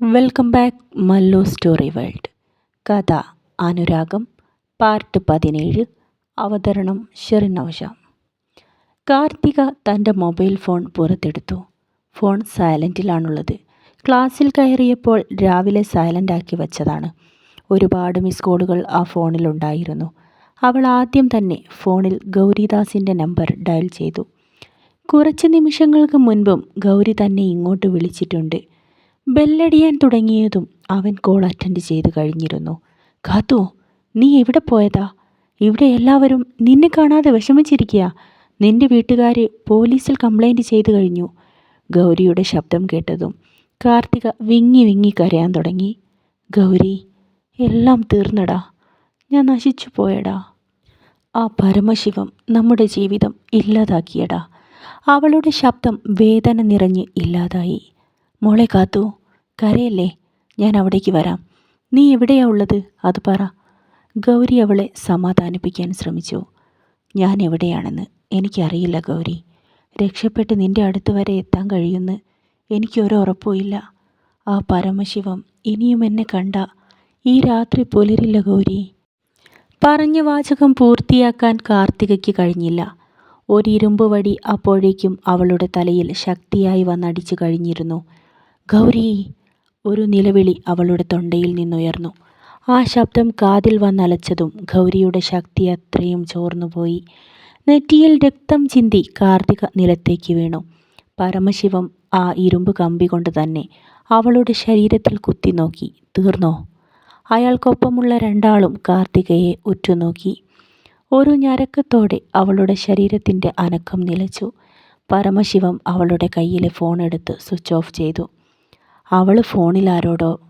Welcome back Mallu story world കഥ അനുരാഗം part പതിനേഴ് അവതരണം ഷെറിൻ ഷെറിനൌഷ കാർത്തിക തന്റെ മൊബൈൽ ഫോൺ പുറത്തെടുത്തു. ഫോൺ സൈലന്റിലാണുള്ളത് ക്ലാസ്സിൽ കയറിയപ്പോൾ രാവിലെ സൈലന്റ് ആക്കി വച്ചതാണ്. ഒരുപാട് മിസ് കോളുകൾ ആ ഫോണിലുണ്ടായിരുന്നു അവൾ ആദ്യം തന്നെ ഫോണിൽ ഗൗരിദാസിന്റെ നമ്പർ ഡയൽ ചെയ്തു. കുറച്ച് നിമിഷങ്ങൾക്ക് മുൻപും ഗൗരി തന്നെ ഇങ്ങോട്ട് വിളിച്ചിട്ടുണ്ട്. ബെല്ലടിയാൻ തുടങ്ങിയതും അവൻ കോൾ അറ്റൻഡ് ചെയ്ത് കഴിഞ്ഞിരുന്നു. കാത്തു നീ എവിടെ പോയതാ? ഇവിടെ എല്ലാവരും നിന്നെ കാണാതെ വിഷമിച്ചിരിക്കുക നിന്റെ വീട്ടുകാർ പോലീസിൽ കംപ്ലൈന്റ് ചെയ്തു കഴിഞ്ഞു. ഗൗരിയുടെ ശബ്ദം കേട്ടതും കാർത്തിക വിങ്ങി വിങ്ങി കരയാൻ തുടങ്ങി. ഗൗരി എല്ലാം തീർന്നടാ. ഞാൻ നശിച്ചു പോയടാ. ആ പരമശിവം നമ്മുടെ ജീവിതം ഇല്ലാതാക്കിയടാ. അവളുടെ ശബ്ദം വേദന നിറഞ്ഞ് ഇല്ലാതായി. മോളെ കാത്തു. കരയല്ലേ? ഞാൻ അവിടേക്ക് വരാം. നീ എവിടെയാ ഉള്ളത്? അത് പറ. ഗൗരി അവളെ സമാധാനിപ്പിക്കാൻ ശ്രമിച്ചു. ഞാൻ എവിടെയാണെന്ന് എനിക്കറിയില്ല ഗൗരി. രക്ഷപ്പെട്ട് നിന്റെ അടുത്ത് വരെ എത്താൻ കഴിയുമെന്ന് എനിക്കൊരു ഉറപ്പുമില്ല ആ പരമശിവം ഇനിയും എന്നെ കണ്ട ഈ രാത്രി പുലരില്ല ഗൗരി. പറഞ്ഞ വാചകം പൂർത്തിയാക്കാൻ കാർത്തികയ്ക്ക് കഴിഞ്ഞില്ല. ഒരു ഇരുമ്പ് വടി അപ്പോഴേക്കും അവളുടെ തലയിൽ ശക്തിയായി വന്നടിച്ചു കഴിഞ്ഞിരുന്നു. ഗൗരി ഒരു നിലവിളി അവളുടെ തൊണ്ടയിൽ നിന്നുയർന്നു. ആ ശബ്ദം കാതിൽ വന്നലച്ചതും ഗൗരിയുടെ ശക്തി അത്രയും ചോർന്നുപോയി. നെറ്റിയിൽ രക്തം ചിന്തി കാർത്തിക നിലത്തേക്ക് വീണു. പരമശിവം ആ ഇരുമ്പ് കമ്പി കൊണ്ട് തന്നെ അവളുടെ ശരീരത്തിൽ കുത്തി നോക്കി. തീർന്നോ? അയാൾക്കൊപ്പമുള്ള രണ്ടാളും കാർത്തികയെ ഉറ്റുനോക്കി. ഒരു ഞരക്കത്തോടെ അവളുടെ ശരീരത്തിന്റെ അനക്കം നിലച്ചു. പരമശിവം അവളുടെ കയ്യിലെ ഫോൺ എടുത്ത് സ്വിച്ച് ഓഫ് ചെയ്തു. അവൾ ഫോണിൽ ആരോടോ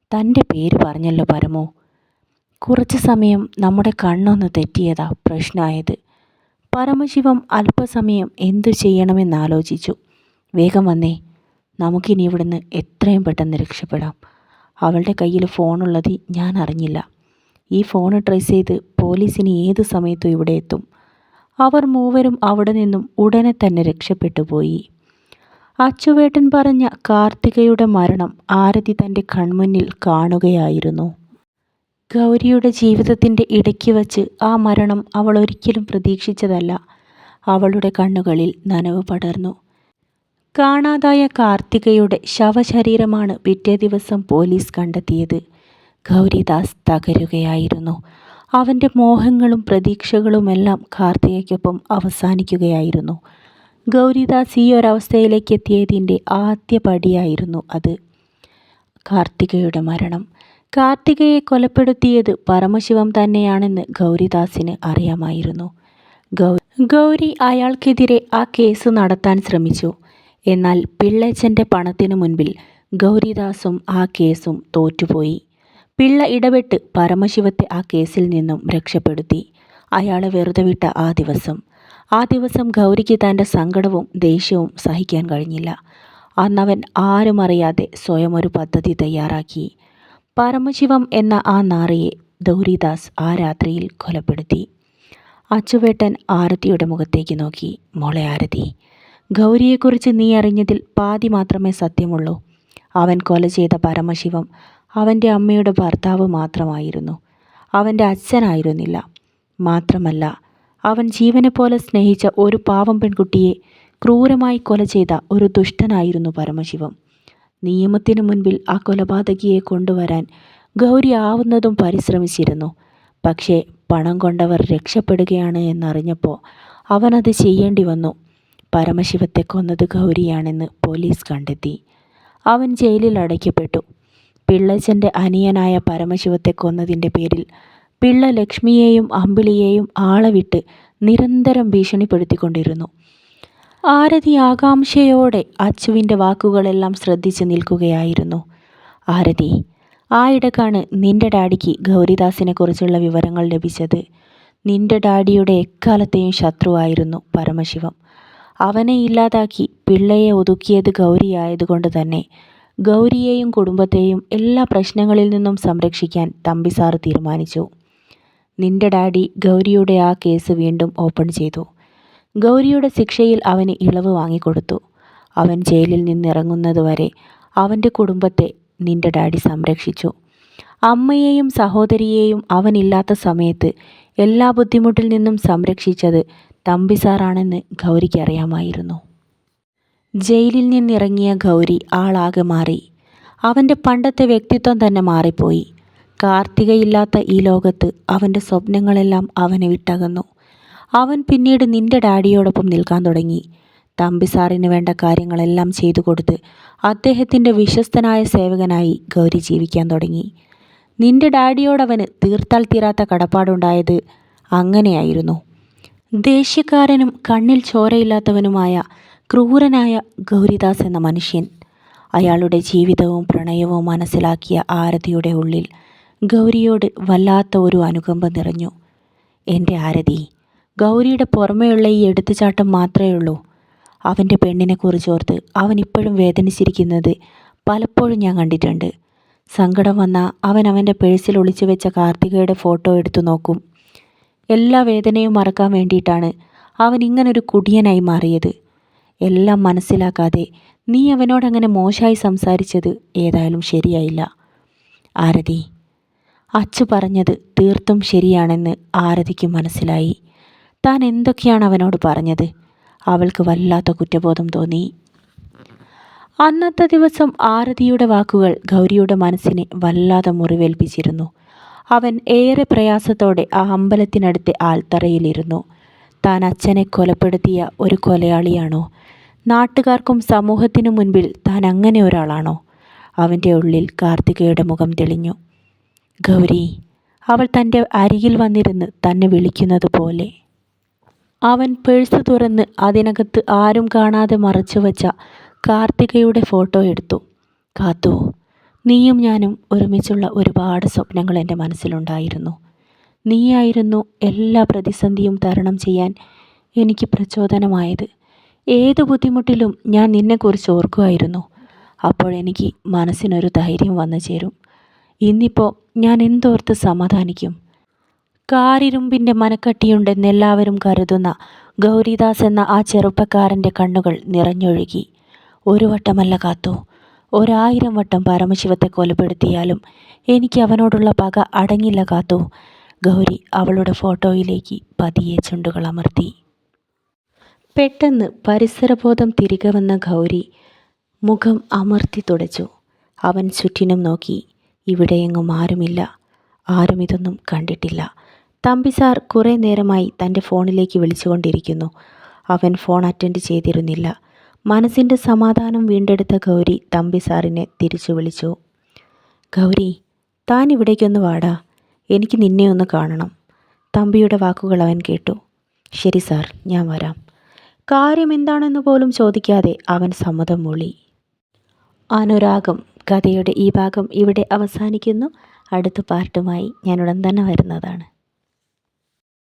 തന്റെ പേര് പറഞ്ഞല്ലോ പരമോ? കുറച്ച് സമയം നമ്മുടെ കണ്ണൊന്ന് തെറ്റിയതാ പ്രശ്നമായത്. പരമശിവം അല്പസമയം എന്തു ചെയ്യണമെന്നാലോചിച്ചു. വേഗം വന്നേ നമുക്കിനി ഇവിടുന്ന് എത്രയും പെട്ടെന്ന് രക്ഷപ്പെടാം. അവളുടെ കയ്യിൽ ഫോണുള്ളത് ഞാൻ അറിഞ്ഞില്ല. ഈ ഫോൺ ട്രേസ് ചെയ്ത് പോലീസിന് ഏത് സമയത്തും ഇവിടെ എത്തും. അവർ മൂവരും അവിടെ നിന്നും ഉടനെ തന്നെ രക്ഷപ്പെട്ടു പോയി. അച്ചുവേട്ടൻ പറഞ്ഞ കാർത്തികയുടെ മരണം ആരതി തന്റെ കൺമുന്നിൽ കാണുകയായിരുന്നു. ഗൗരിയുടെ ജീവിതത്തിന്റെ ഇടയ്ക്ക് വച്ച് ആ മരണം അവൾ ഒരിക്കലും പ്രതീക്ഷിച്ചതല്ല. അവളുടെ കണ്ണുകളിൽ നനവ് പടർന്നു. കാണാതായ കാർത്തികയുടെ ശവശരീരമാണ് പിറ്റേ ദിവസം പോലീസ് കണ്ടെത്തിയത്. ഗൗരിദാസ് തകരുകയായിരുന്നു. അവന്റെ മോഹങ്ങളും പ്രതീക്ഷകളുമെല്ലാം കാർത്തികയ്ക്കൊപ്പം അവസാനിക്കുകയായിരുന്നു. ഗൗരിദാസ് ഈ ഒരവസ്ഥയിലേക്ക് എത്തിയതിന്റെ ആദ്യ പടിയായിരുന്നു അത്. കാർത്തികയുടെ മരണം. കാർത്തികയെ കൊലപ്പെടുത്തിയത് പരമശിവം തന്നെയാണെന്ന് ഗൗരിദാസിന് അറിയാമായിരുന്നു. ഗൗരി അയാൾക്കെതിരെ ആ കേസ് നടത്താൻ ശ്രമിച്ചു. എന്നാൽ പിള്ളച്ചന്റെ പണത്തിനു മുൻപിൽ ഗൗരിദാസും ആ കേസും തോറ്റുപോയി. പിള്ള ഇടപെട്ട് പരമശിവത്തെ ആ കേസിൽ നിന്നും രക്ഷപ്പെടുത്തി. അയാളെ വെറുതെ വിട്ട ആ ദിവസം ആ ദിവസം ഗൗരിക്ക് തന്റെ സങ്കടവും ദേഷ്യവും സഹിക്കാൻ കഴിഞ്ഞില്ല. അന്നവൻ ആരും അറിയാതെ സ്വയം ഒരു പദ്ധതി തയ്യാറാക്കി. പരമശിവം എന്ന ആ നാറിയെ ഗൗരിദാസ് ആ രാത്രിയിൽ കൊലപ്പെടുത്തി. അച്ചുവേട്ടൻ ആരതിയുടെ മുഖത്തേക്ക് നോക്കി മോളെ ആരതി ഗൗരിയെക്കുറിച്ച് നീ അറിഞ്ഞതിൽ പാതി മാത്രമേ സത്യമുള്ളൂ. അവൻ കൊല ചെയ്ത പരമശിവം അവന്റെ അമ്മയുടെ ഭർത്താവ് മാത്രമായിരുന്നു. അവന്റെ അച്ഛനായിരുന്നില്ല. മാത്രമല്ല അവൻ ജീവനെപ്പോലെ സ്നേഹിച്ച ഒരു പാവം പെൺകുട്ടിയെ ക്രൂരമായി കൊല ചെയ്ത ഒരു ദുഷ്ടനായിരുന്നു പരമശിവം. നിയമത്തിനു മുൻപിൽ ആ കൊലപാതകിയെ കൊണ്ടുവരാൻ ഗൗരി ആവുന്നതും പരിശ്രമിച്ചിരുന്നു. പക്ഷേ പണം കൊണ്ടവർ രക്ഷപ്പെടുകയാണ് എന്നറിഞ്ഞപ്പോൾ അവനത് ചെയ്യേണ്ടി വന്നു. പരമശിവത്തെ കൊന്നത് ഗൗരിയാണെന്ന് പോലീസ് കണ്ടെത്തി. അവൻ ജയിലിൽ അടയ്ക്കപ്പെട്ടു. പിള്ളച്ചന്റെ അനിയനായ പരമശിവത്തെ കൊന്നതിന്റെ പേരിൽ പിള്ള ലക്ഷ്മിയെയും അമ്പിളിയെയും ആളെ വിട്ട് നിരന്തരം ഭീഷണിപ്പെടുത്തിക്കൊണ്ടിരുന്നു. ആരതി ആകാംക്ഷയോടെ അച്ചുവിന്റെ വാക്കുകളെല്ലാം ശ്രദ്ധിച്ചു നിൽക്കുകയായിരുന്നു. ആരതി ആയിടക്കാണ് നിന്റെ ഡാഡിക്ക് ഗൗരിദാസിനെക്കുറിച്ചുള്ള വിവരങ്ങൾ ലഭിച്ചത്. നിന്റെ ഡാഡിയുടെ എക്കാലത്തെയും ശത്രുവായിരുന്നു പരമശിവം. അവനെ ഇല്ലാതാക്കി പിള്ളയെ ഒതുക്കിയത് ഗൗരിയായതുകൊണ്ട് തന്നെ ഗൗരിയെയും കുടുംബത്തെയും എല്ലാ പ്രശ്നങ്ങളിൽ നിന്നും സംരക്ഷിക്കാൻ തമ്പിസാറ് തീരുമാനിച്ചു. നിന്റെ ഡാഡി ഗൗരിയുടെ ആ കേസ് വീണ്ടും ഓപ്പൺ ചെയ്തു. ഗൗരിയുടെ ശിക്ഷയിൽ അവന് ഇളവ് വാങ്ങിക്കൊടുത്തു. അവൻ ജയിലിൽ നിന്നിറങ്ങുന്നതുവരെ അവന്റെ കുടുംബത്തെ നിന്റെ ഡാഡി സംരക്ഷിച്ചു. അമ്മയെയും സഹോദരിയെയും അവനില്ലാത്ത സമയത്ത് എല്ലാ ബുദ്ധിമുട്ടിൽ നിന്നും സംരക്ഷിച്ചത് തമ്പി സാറാണെന്ന് ഗൗരിക്ക് അറിയാമായിരുന്നു. ജയിലിൽ നിന്നിറങ്ങിയ ഗൗരി ആളാകെ മാറി. അവന്റെ പണ്ടത്തെ വ്യക്തിത്വം തന്നെ മാറിപ്പോയി. കാർത്തികയില്ലാത്ത ഈ ലോകത്ത് അവന്റെ സ്വപ്നങ്ങളെല്ലാം അവനെ വിട്ടകന്നു. അവൻ പിന്നീട് നിന്റെ ഡാഡിയോടൊപ്പം നിൽക്കാൻ തുടങ്ങി. തമ്പി സാറിന് വേണ്ട കാര്യങ്ങളെല്ലാം ചെയ്തു കൊടുത്ത് അദ്ദേഹത്തിന്റെ വിശ്വസ്തനായ സേവകനായി ഗൗരി ജീവിക്കാൻ തുടങ്ങി. നിന്റെ ഡാഡിയോടവന് തീർത്താൽ തീരാത്ത കടപ്പാടുണ്ടായത് അങ്ങനെയായിരുന്നു. ദേഷ്യക്കാരനും കണ്ണിൽ ചോരയില്ലാത്തവനുമായ ക്രൂരനായ ഗൗരിദാസ് എന്ന മനുഷ്യൻ അയാളുടെ ജീവിതവും പ്രണയവും മനസ്സിലാക്കിയ ആരതിയുടെ ഉള്ളിൽ ഗൗരിയോട് വല്ലാത്ത ഒരു അനുകമ്പ നിറഞ്ഞു. എന്റെ ആരതി ഗൗരിയുടെ പുറമെയുള്ള ഈ എടുത്തുചാട്ടം മാത്രമേ ഉള്ളൂ. അവന്റെ പെണ്ണിനെക്കുറിച്ചോർത്ത് അവൻ ഇപ്പോഴും വേദനിച്ചിരിക്കുന്നത് പലപ്പോഴും ഞാൻ കണ്ടിട്ടുണ്ട്. സങ്കടം വന്ന അവൻ അവന്റെ പേഴ്സിൽ ഒളിച്ചു വെച്ച കാർത്തികയുടെ ഫോട്ടോ എടുത്തു നോക്കും. എല്ലാ വേദനയും മറക്കാൻ വേണ്ടിയിട്ടാണ് അവൻ ഇങ്ങനൊരു കുടിയനായി മാറിയത്. എല്ലാം മനസ്സിലാക്കാതെ നീ അവനോടങ്ങനെ മോശമായി സംസാരിച്ചത് ഏതായാലും ശരിയായില്ല. ആരതി അച്ചു പറഞ്ഞത് തീർത്തും ശരിയാണെന്ന് ആരതിക്ക് മനസ്സിലായി. താൻ എന്തൊക്കെയാണ് അവനോട് പറഞ്ഞത്? അവൾക്ക് വല്ലാത്ത കുറ്റബോധം തോന്നി. അന്നത്തെ ദിവസം ആരതിയുടെ വാക്കുകൾ ഗൗരിയുടെ മനസ്സിനെ വല്ലാതെ മുറിവേൽപ്പിച്ചിരുന്നു. അവൻ ഏറെ പ്രയാസത്തോടെ ആ അമ്പലത്തിനടുത്തെ ആൽത്തറയിലിരുന്നു. താൻ അച്ഛനെ കൊലപ്പെടുത്തിയ ഒരു കൊലയാളിയാണോ? നാട്ടുകാർക്കും സമൂഹത്തിനു മുൻപിൽ താൻ അങ്ങനെ ഒരാളാണോ? അവന്റെ ഉള്ളിൽ കാർത്തികയുടെ മുഖം തെളിഞ്ഞു. ഗൗരി അവൾ തന്റെ അരികിൽ വന്നിരുന്ന് തന്നെ വിളിക്കുന്നത് പോലെ. അവൻ പേഴ്സ് തുറന്ന് അതിനകത്ത് ആരും കാണാതെ മറച്ചു വച്ച കാർത്തികയുടെ ഫോട്ടോ എടുത്തു. കാത്തു നീയും ഞാനും ഒരുമിച്ചുള്ള ഒരുപാട് സ്വപ്നങ്ങൾ എന്റെ മനസ്സിലുണ്ടായിരുന്നു. നീയായിരുന്നു എല്ലാ പ്രതിസന്ധിയും തരണം ചെയ്യാൻ എനിക്ക് പ്രചോദനമായത്. ഏത് ബുദ്ധിമുട്ടിലും ഞാൻ നിന്നെക്കുറിച്ച് ഓർക്കുമായിരുന്നു. അപ്പോഴെനിക്ക് മനസ്സിനൊരു ധൈര്യം വന്നു ചേരും. ഇന്നിപ്പോൾ ഞാൻ എന്തോർത്ത് സമാധാനിക്കും? കാരിരുമ്പിന്റെ മനക്കട്ടിയുണ്ടെന്ന് എല്ലാവരും കരുതുന്ന ഗൗരിദാസ് എന്ന ആ ചെറുപ്പക്കാരന്റെ കണ്ണുകൾ നിറഞ്ഞൊഴുകി. ഒരു വട്ടമല്ല കാത്തു ഒരായിരം വട്ടം പരമശിവത്തെ കൊലപ്പെടുത്തിയാലും എനിക്ക് അവനോടുള്ള പക അടങ്ങില്ല കാത്തു. ഗൗരി അവളുടെ ഫോട്ടോയിലേക്ക് പതിയെ ചുണ്ടുകൾ അമർത്തി. പെട്ടെന്ന് പരിസരബോധം തിരികെ വന്ന ഗൗരി മുഖം അമർത്തി തുടച്ചു. അവൻ ചുറ്റിനും നോക്കി. ഇവിടെയെങ്ങും ആരുമില്ല. ആരും ഇതൊന്നും കണ്ടിട്ടില്ല. തമ്പി സാർ കുറേ നേരമായി തന്റെ ഫോണിലേക്ക് വിളിച്ചുകൊണ്ടിരിക്കുന്നു. അവൻ ഫോൺ അറ്റൻഡ് ചെയ്തിരുന്നില്ല. മനസ്സിന്റെ സമാധാനം വീണ്ടെടുത്ത ഗൗരി തമ്പി സാറിനെ തിരിച്ചു വിളിച്ചു. ഗൗരി താൻ ഇവിടേക്കൊന്ന് വാടാ. എനിക്ക് നിന്നെ ഒന്ന് കാണണം. തമ്പിയുടെ വാക്കുകൾ അവൻ കേട്ടു. ശരി സാർ ഞാൻ വരാം. കാര്യം എന്താണെന്ന് പോലും ചോദിക്കാതെ അവൻ സമ്മതം മൂളി. അനുരാഗം കഥയുടെ ഈ ഭാഗം ഇവിടെ അവസാനിക്കുന്നു. അടുത്ത പാർട്ടുമായി ഞാൻ ഉടൻ തന്നെ വരുന്നതാണ്.